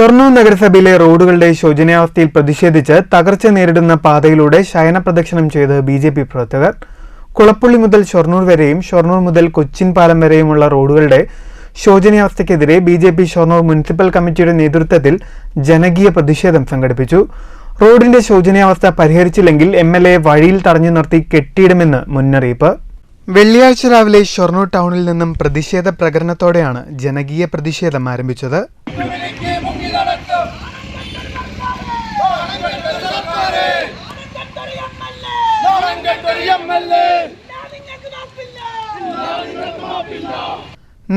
ഷൊർണൂർ നഗരസഭയിലെ റോഡുകളുടെ ശോചനീയാവസ്ഥയിൽ പ്രതിഷേധിച്ച് തകർച്ച നേരിടുന്ന പാതയിലൂടെ ശയന പ്രദക്ഷിണം ചെയ്ത് ബി ജെ പി പ്രവർത്തകർ. കുളപ്പുള്ളി മുതൽ ഷൊർണൂർ വരെയും ഷൊർണൂർ മുതൽ കൊച്ചിൻ പാലം വരെയുമുള്ള റോഡുകളുടെ ശോചനീയാവസ്ഥയ്ക്കെതിരെ B J P Shoranur municipal കമ്മിറ്റിയുടെ നേതൃത്വത്തിൽ ജനകീയ പ്രതിഷേധം സംഘടിപ്പിച്ചു. റോഡിന്റെ ശോചനീയാവസ്ഥ പരിഹരിച്ചില്ലെങ്കിൽ എം എൽ എ വഴിയിൽ തടഞ്ഞു നിർത്തി കെട്ടിയിടുമെന്ന് മുന്നറിയിപ്പ്. വെള്ളിയാഴ്ച രാവിലെ ഷൊർണൂർ ടൗണിൽ നിന്നും പ്രതിഷേധ പ്രകടനത്തോടെയാണ് ജനകീയ പ്രതിഷേധം ആരംഭിച്ചത്.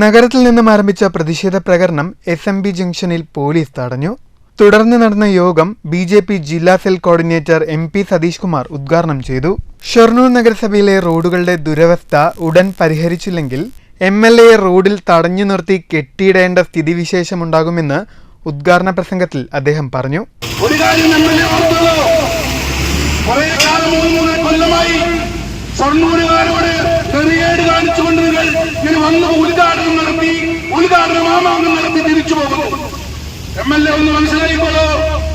നഗരത്തിൽ നിന്നും ആരംഭിച്ച പ്രതിഷേധ പ്രകടനം എസ് എം ബി ജംഗ്ഷനിൽ പോലീസ് തടഞ്ഞു. തുടർന്ന് നടന്ന യോഗം ബി ജെ പി ജില്ലാ cell coordinator M P Satheesh Kumar ഉദ്ഘാടനം ചെയ്തു. ഷൊർണൂർ നഗരസഭയിലെ റോഡുകളുടെ ദുരവസ്ഥ ഉടൻ പരിഹരിച്ചില്ലെങ്കിൽ എം എൽ എ റോഡിൽ തടഞ്ഞു നിർത്തി കെട്ടിയിടേണ്ട സ്ഥിതിവിശേഷമുണ്ടാകുമെന്ന് ഉദ്ഘാടന പ്രസംഗത്തിൽ അദ്ദേഹം പറഞ്ഞു. ഒരു കാര്യം ഷൊർണൂരുകാരോട് തെറിയേട് കാണിച്ചുകൊണ്ട് നിങ്ങൾ ഇങ്ങനെ വന്ന് ഉദ്ഘാടനം നടത്തി ഉദ്ഘാടന മാമാങ്കം നടത്തി തിരിച്ചു പോകുന്നു. എം എൽ എ ഒന്ന് മനസ്സിലായിക്കോളൂ.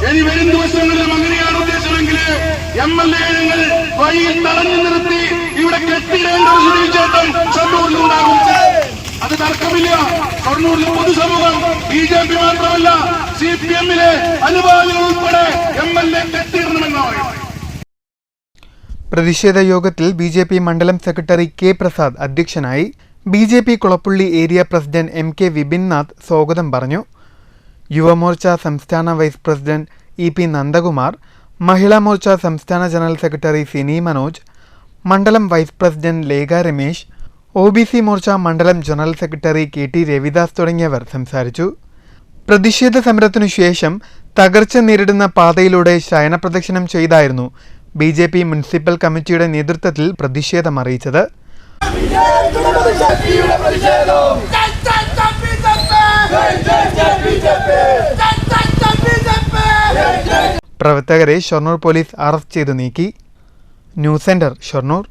ഇനി വരും ദിവസങ്ങളിലും അങ്ങനെയാണ് ഉദ്ദേശമെങ്കിൽ എം എൽ എ നിങ്ങൾ വഴിയിൽ തടഞ്ഞു നിർത്തി ഇവിടെ കെട്ടിടേണ്ട ഒരു ഷൊർണൂരിൽ ഉണ്ടാകും. അത് തർക്കമില്ല. ഷൊർണൂരിലെ പൊതുസമൂഹം ബി ജെ പി മാത്രമല്ല സി പി എമ്മിലെ അനുഭാവികൾ ഉൾപ്പെടെ എം എൽ എ കെട്ടിയിടണമെന്നാണ് പ്രതിഷേധ യോഗത്തിൽ ബി ജെ പി മണ്ഡലം സെക്രട്ടറി കെ പ്രസാദ് അധ്യക്ഷനായി B J P Kulappully area president M K Vipinnath സ്വാഗതം പറഞ്ഞു. യുവമോർച്ച സംസ്ഥാന vice president E P Nandakumar Mahila Morcha സംസ്ഥാന ജനറൽ സെക്രട്ടറി സിനി മനോജ് മണ്ഡലം vice president Lekha Ramesh O B C Morcha മണ്ഡലം general secretary K T Ravidas തുടങ്ങിയവർ സംസാരിച്ചു. പ്രതിഷേധ സമരത്തിനു ശേഷം തകർച്ച നേരിടുന്ന പാതയിലൂടെ ശയനപ്രദക്ഷിണം ചെയ്തായിരുന്നു ബി ജെ പി മുനിസിപ്പൽ കമ്മിറ്റിയുടെ നേതൃത്വത്തിൽ പ്രതിഷേധം അറിയിച്ചത്. പ്രവർത്തകരെ ഷൊർണൂർ പോലീസ് അറസ്റ്റ് ചെയ്തു നീക്കി. News centre Shoranur.